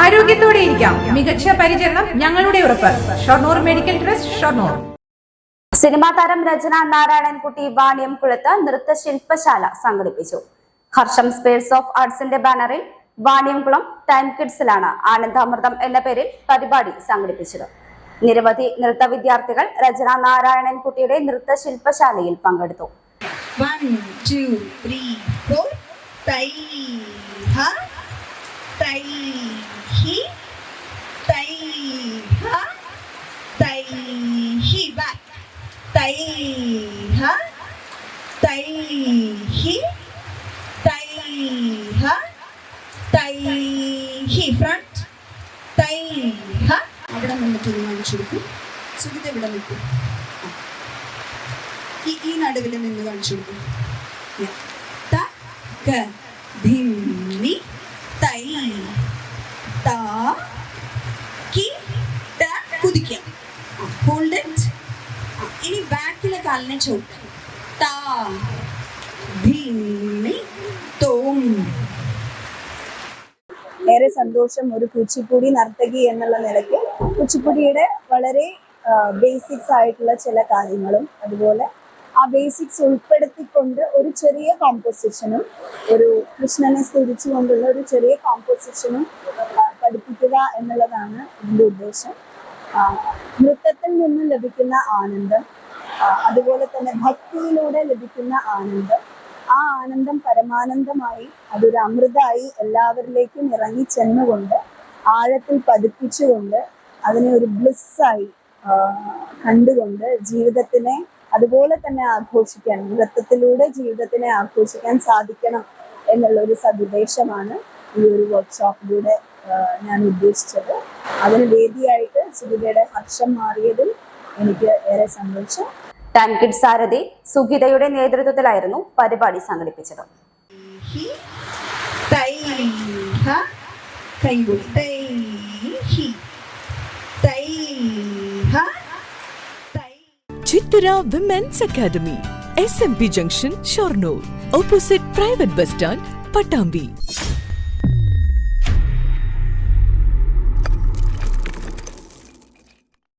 ആരോഗ്യത്തോടെ ഇരിക്കാം. മികച്ച പരിചരണം ഞങ്ങളുടെ ഉറപ്പ്. Shoranur medical trust Shoranur. Cinema താരം രചന നാരായണൻകുട്ടി വാണിയം കുളത്ത് നൃത്ത ശില്പശാല സംഘടിപ്പിച്ചു. ഹർഷം സ്പേഴ്സ് ഓഫ് ആർട്സിന്റെ ബാനറിൽ വാണിയംകുളം ടൈം കിഡ്സിലാണ് ആനന്ദാമൃതം എന്ന പേരിൽ പരിപാടി സംഘടിപ്പിച്ചത്. നിരവധി നൃത്ത വിദ്യാർത്ഥികൾ രചന നാരായണൻകുട്ടിയുടെ നൃത്ത ശില്പശാലയിൽ പങ്കെടുത്തു. One, two, three, four. Tai ha, tai hi, tai ha, tai hi. Front. Tai ha. അവിടെ കാണിച്ചു കൊടുക്കും സുഖിത ഇവിടെ നിൽക്കും ഈ നടുവിൽ നിന്ന് കാണിച്ചു കൊടുക്കും ക ധിം ചോട്ട് ത ധിം നി തോം ഏറെ സന്തോഷം ഒരു കുച്ചിപ്പുടി നർത്തകി എന്നുള്ള നിലയ്ക്ക് കുച്ചിപ്പുടിയുടെ വളരെ ബേസിക്സ് ആയിട്ടുള്ള ചില കാര്യങ്ങളും അതുപോലെ ആ ബേസിക്സ് ഉൾപ്പെടുത്തിക്കൊണ്ട് ഒരു ചെറിയ കോമ്പോസിഷനും ഒരു കൃഷ്ണനെ സ്തുതിച്ചുകൊണ്ടുള്ള ഒരു ചെറിയ കോമ്പോസിഷനും പഠിപ്പിക്കുക എന്നുള്ളതാണ് ഇതിന്റെ ഉദ്ദേശം. നൃത്തത്തിൽ നിന്ന് ലഭിക്കുന്ന ആനന്ദം അതുപോലെ തന്നെ ഭക്തിയിലൂടെ ലഭിക്കുന്ന ആനന്ദം. ആ ആനന്ദം പരമാനന്ദമായി അതൊരു അമൃതായി എല്ലാവരിലേക്കും ഇറങ്ങി ചെന്നുകൊണ്ട് ആഴത്തിൽ പതിപ്പിച്ചുകൊണ്ട് അതിനെ ഒരു ബ്ലിസ്സായി കണ്ടുകൊണ്ട് ജീവിതത്തിനെ അതുപോലെ തന്നെ ആഘോഷിക്കാൻ നൃത്തത്തിലൂടെ ജീവിതത്തിനെ ആഘോഷിക്കാൻ സാധിക്കണം എന്നുള്ള ഒരു സതുദ്ദേശമാണ് ഈ ഒരു വർക്ക്ഷോപ്പിലൂടെ ഞാൻ ഉദ്ദേശിച്ചത്. അതിന് വേദിയായിട്ട് സുഗിതയുടെ ഹർഷം മാറിയതിൽ എനിക്ക് ഏറെ സന്തോഷം. ടൈം കിഡ്സ് സാരഥി സുഗീതയുടെ നേതൃത്വത്തിലായിരുന്നു പരിപാടി സംഘടിപ്പിച്ചത്. Chithara women's academy S M P junction Shoranur opposite private bus stand Pattambi